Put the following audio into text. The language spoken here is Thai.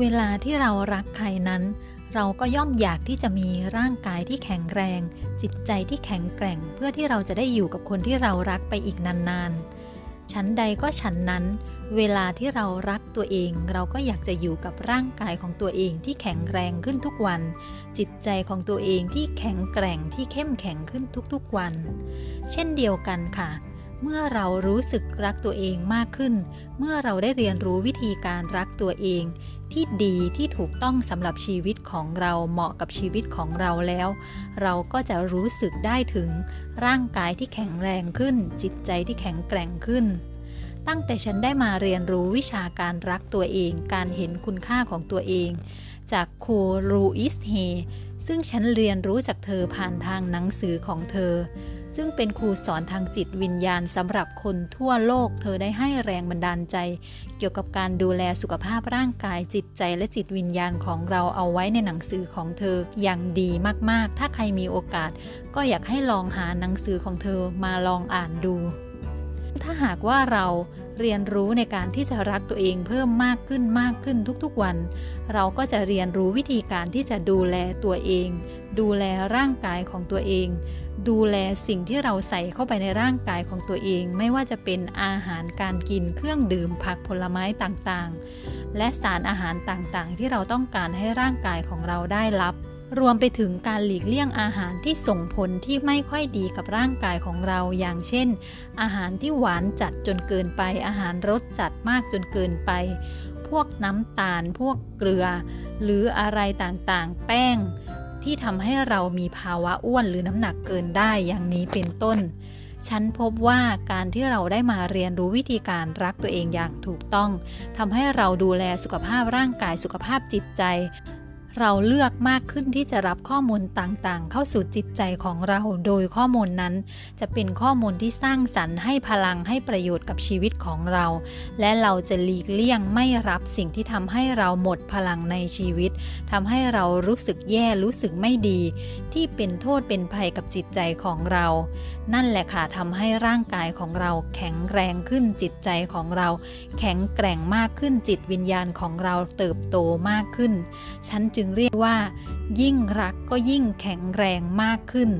เวลาที่เรารักใครนั้น เราก็ย่อมอยากที่จะมีร่างกายที่แข็งแรง จิตใจที่แข็งแกร่ง เพื่อที่เราจะได้อยู่กับคนที่เรารักไปอีกนานๆฉันใดก็ฉันนั้น เวลาที่เรารักตัวเอง เราก็อยากจะอยู่กับร่างกายของตัวเองที่แข็งแรงขึ้นทุกวัน จิตใจของตัวเองที่แข็งแกร่งที่เข้มแข็งขึ้นทุกๆวัน เช่นเดียวกันค่ะ เมื่อเรารู้สึกรักตัวเองมากขึ้น เมื่อเราได้เรียนรู้วิธีการรักตัวเอง ที่ดีที่ถูกต้องสำหรับชีวิตของเราเหมาะกับชีวิตของเราแล้ว เราก็จะรู้สึกได้ถึงร่างกายที่แข็งแรงขึ้น จิตใจที่แข็งแกร่งขึ้น ตั้งแต่ฉันได้มาเรียนรู้วิชาการรักตัวเอง การเห็นคุณค่าของตัวเอง จากครูรูอิสเฮซึ่งฉันเรียนรู้จากเธอผ่านทางหนังสือของเธอ ซึ่งเป็นครูสอนทางจิตวิญญาณสำหรับคนทั่วโลก เธอได้ให้แรงบันดาลใจ เกี่ยวกับการดูแลสุขภาพร่างกายจิตใจและจิตวิญญาณของเราเอาไว้ในหนังสือของเธออย่างดีมากๆ ถ้าใครมีโอกาส ก็อยากให้ลองหาหนังสือของเธอมาลองอ่านดู ถ้าหากว่าเราเรียนรู้ในการที่จะรักตัวเองเพิ่มมากขึ้นมากขึ้นทุกๆวัน เราก็จะเรียนรู้วิธีการที่จะดูแลตัวเอง ดูแลร่างกายของตัวเอง ดูแลสิ่งที่เราใส่เข้าไปในร่างกายของตัวเอง ไม่ว่าจะเป็นอาหารการกินเครื่องดื่มผักผลไม้ต่างๆ และสารอาหารต่างๆ ที่เราต้องการให้ร่างกายของเราได้รับ รวมไปถึงการหลีกเลี่ยงอาหารที่ส่งผลที่ไม่ค่อยดีกับร่างกายของเรา อย่างเช่น อาหารที่หวานจัดจนเกินไป อาหารรสจัดมากจนเกินไป พวกน้ำตาล พวกเกลือ หรืออะไรต่างๆ แป้ง ที่ทำให้เรามีภาวะอ้วนหรือน้ำหนักเกินได้อย่างนี้เป็นต้น ฉันพบว่าการที่เราได้มาเรียนรู้วิธีการรักตัวเองอย่างถูกต้องทำให้เราดูแลสุขภาพร่างกายสุขภาพจิตใจ เราเลือกมากขึ้นที่จะรับข้อมูลต่างๆ เข้าสู่จิตใจของเรา โดยข้อมูลนั้น จะเป็นข้อมูลที่สร้างสรรค์ให้พลังให้ประโยชน์กับชีวิตของเรา และเราจะหลีกเลี่ยงไม่รับสิ่งที่ทำให้เราหมดพลังในชีวิตทำให้เรารู้สึกแย่รู้สึกไม่ดี ที่เป็นโทษเป็นภัยกับจิตใจของเรา นั่นแหละค่ะทำให้ร่างกายของเราแข็งแรงขึ้นจิตใจของเรา แข็งแกร่งมากขึ้นจิตวิญญาณของเราเติบโตมากขึ้นฉันจึงเรียกว่า ยิ่งรักก็ยิ่งแข็งแรงมากขึ้น